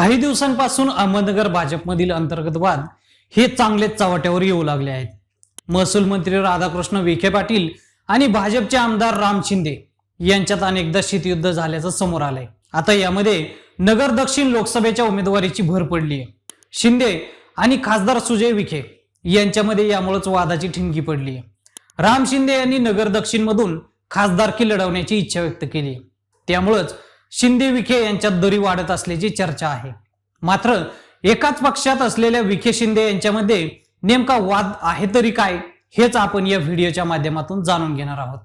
काही दिवसांपासून अहमदनगर भाजपमधील अंतर्गत वाद हे चांगलेच चव्हाट्यावर येऊ लागले आहेत. महसूल मंत्री राधाकृष्ण विखे पाटील आणि भाजपचे आमदार राम शिंदे यांच्यात अनेकदा शीतयुद्ध झाल्याचं समोर आलंय. आता यामध्ये नगर दक्षिण लोकसभेच्या उमेदवारीची भर पडली आहे. शिंदे आणि खासदार सुजय विखे यांच्यामध्ये यामुळेच वादाची ठिणगी पडली आहे. राम शिंदे यांनी नगर दक्षिण मधून खासदारकी लढवण्याची इच्छा व्यक्त केली त्यामुळेच त्यामुळंच शिंदे विखे यांच्यात दरी वाढत असल्याची चर्चा आहे. मात्र एकाच पक्षात असलेल्या विखे शिंदे यांच्यामध्ये नेमका वाद आहे तरी काय हेच आपण या व्हिडिओच्या माध्यमातून जाणून घेणार आहोत.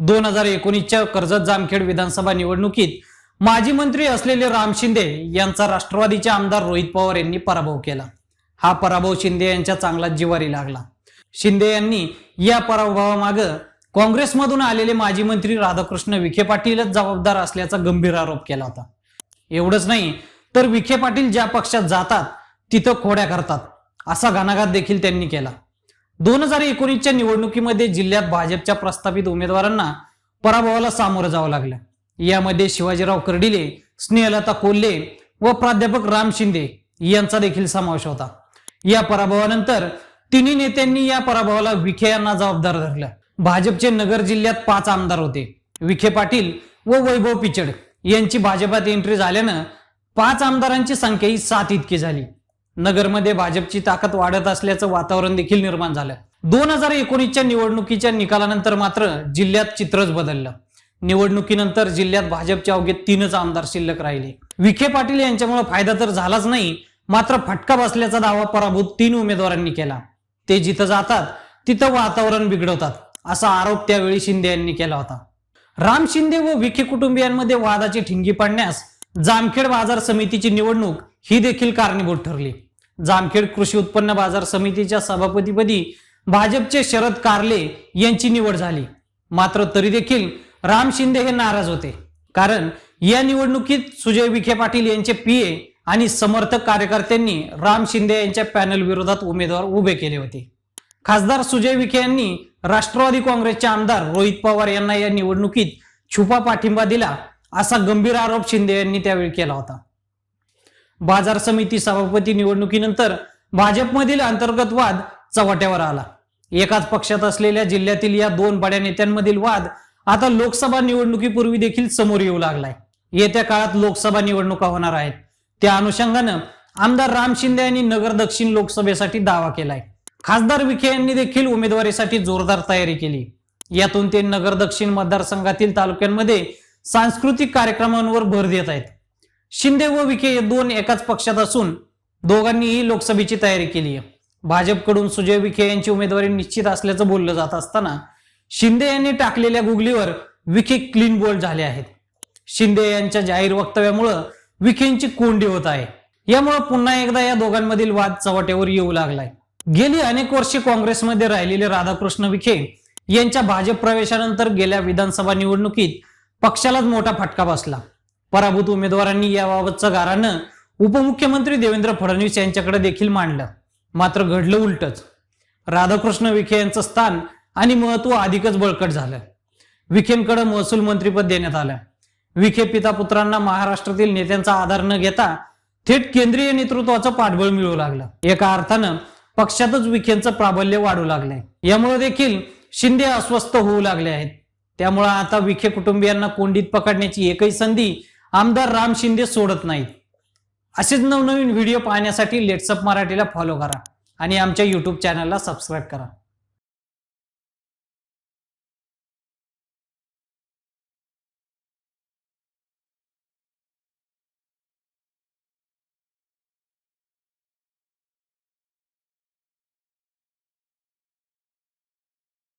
दोन हजार एकोणीसच्या कर्जत जामखेड विधानसभा निवडणुकीत माजी मंत्री असलेले राम शिंदे यांचा राष्ट्रवादीचे आमदार रोहित पवार यांनी पराभव केला. हा पराभव शिंदे यांच्या चांगला जिवारी लागला. शिंदे यांनी या पराभवामागं काँग्रेसमधून आलेले माजी मंत्री राधाकृष्ण विखे पाटीलच जबाबदार असल्याचा गंभीर आरोप केला होता. एवढंच नाही तर विखे पाटील ज्या पक्षात जातात तिथं खोड्या करतात असा घणाघात देखील त्यांनी केला. दोन हजार एकोणीसच्या निवडणुकीमध्ये जिल्ह्यात भाजपच्या प्रस्तावित उमेदवारांना पराभवाला सामोरं जावं लागलं. यामध्ये शिवाजीराव कर्डिले स्नेहलता कोल्हे व प्राध्यापक राम शिंदे यांचा देखील समावेश होता. या पराभवानंतर तिन्ही नेत्यांनी या पराभवाला विखे यांना जबाबदार धरलं. भाजपचे नगर जिल्ह्यात पाच आमदार होते. विखे पाटील व वैभव पिचड यांची भाजपात एंट्री झाल्यानं पाच आमदारांची संख्या ही सात इतकी झाली. नगरमध्ये भाजपची ताकद वाढत असल्याचं वातावरण देखील निर्माण झालं. दोन हजार एकोणीसच्या निवडणुकीच्या निकालानंतर मात्र जिल्ह्यात चित्रच बदललं. निवडणुकीनंतर जिल्ह्यात भाजपच्या अवघे तीनच आमदार शिल्लक राहिले. विखे पाटील यांच्यामुळे फायदा तर झालाच नाही मात्र फटका बसल्याचा दावा पराभूत तीन उमेदवारांनी केला. ते जिथं जातात तिथं वातावरण बिघडवतात. असा आरोप त्यावेळी शिंदे यांनी केला होता. राम शिंदे व विखे कुटुंबियांमध्ये वादाची ठिंगी पडण्यास जामखेड बाजार समितीची निवडणूक ही देखील कारणीभूत ठरली. जामखेड कृषी उत्पन्न बाजार समितीच्या सभापतीपदी भाजपचे शरद कारले यांची निवड झाली. मात्र तरी देखील राम शिंदे हे नाराज होते. कारण या निवडणुकीत सुजय विखे पाटील यांचे पीए आणि समर्थक कार्यकर्त्यांनी राम शिंदे यांच्या पॅनल विरोधात उमेदवार उभे केले होते. खासदार सुजय विखे यांनी राष्ट्रवादी काँग्रेसचे आमदार रोहित पवार यांना या निवडणुकीत छुपा पाठिंबा दिला असा गंभीर आरोप शिंदे यांनी त्यावेळी केला होता. बाजार समिती सभापती निवडणुकीनंतर भाजपमधील अंतर्गत वाद चव्हाट्यावर आला. एकाच पक्षात असलेल्या जिल्ह्यातील या दोन बड्या नेत्यांमधील वाद आता लोकसभा निवडणुकीपूर्वी देखील समोर येऊ लागलाय. येत्या काळात लोकसभा निवडणुका होणार आहेत. त्या अनुषंगानं आमदार राम शिंदे यांनी नगर दक्षिण लोकसभेसाठी दावा केलाय. खासदार विखे यांनी देखील उमेदवारीसाठी जोरदार तयारी केली. यातून ते नगर दक्षिण मतदारसंघातील तालुक्यांमध्ये सांस्कृतिक कार्यक्रमांवर भर देत आहेत. शिंदे व विखे हे दोन एकाच पक्षात असून दोघांनीही लोकसभेची तयारी केली आहे. भाजपकडून सुजय विखे यांची उमेदवारी निश्चित असल्याचं बोललं जात असताना शिंदे यांनी टाकलेल्या गुगलीवर विखे क्लीन बोल्ड झाले आहेत. शिंदे यांच्या जाहीर वक्तव्यामुळं विखेंची कोंडी होत आहे. यामुळे पुन्हा एकदा या दोघांमधील वाद चव्हाट्यावर येऊ लागलाय. गेली अनेक वर्षे काँग्रेसमध्ये राहिलेले राधाकृष्ण विखे यांच्या भाजप प्रवेशानंतर गेल्या विधानसभा निवडणुकीत पक्षालाच मोठा फटका बसला. पराभूत उमेदवारांनी याबाबतचं गारानं उपमुख्यमंत्री देवेंद्र फडणवीस यांच्याकडे देखील मांडलं. मात्र घडलं उलटच. राधाकृष्ण विखे यांचं स्थान आणि महत्त्व अधिकच बळकट झालं. विखेंकडे महसूल मंत्रीपद देण्यात आलं. विखे पिता पुत्रांना महाराष्ट्रातील नेत्यांचा आधार न घेता थेट केंद्रीय नेतृत्वाचं पाठबळ मिळू लागलं. एका अर्थानं पक्षातच विखेंचं प्राबल्य वाढू लागलंय. यामुळे देखील शिंदे अस्वस्थ होऊ लागले आहेत. त्यामुळे आता विखे कुटुंबियांना कोंडीत पकडण्याची एकही संधी आमदार राम शिंदे सोडत नाहीत. असेच नवनवीन व्हिडिओ पाहण्यासाठी लेट्सअप मराठीला फॉलो करा आणि आमच्या यूट्यूब चॅनलला सबस्क्राईब करा.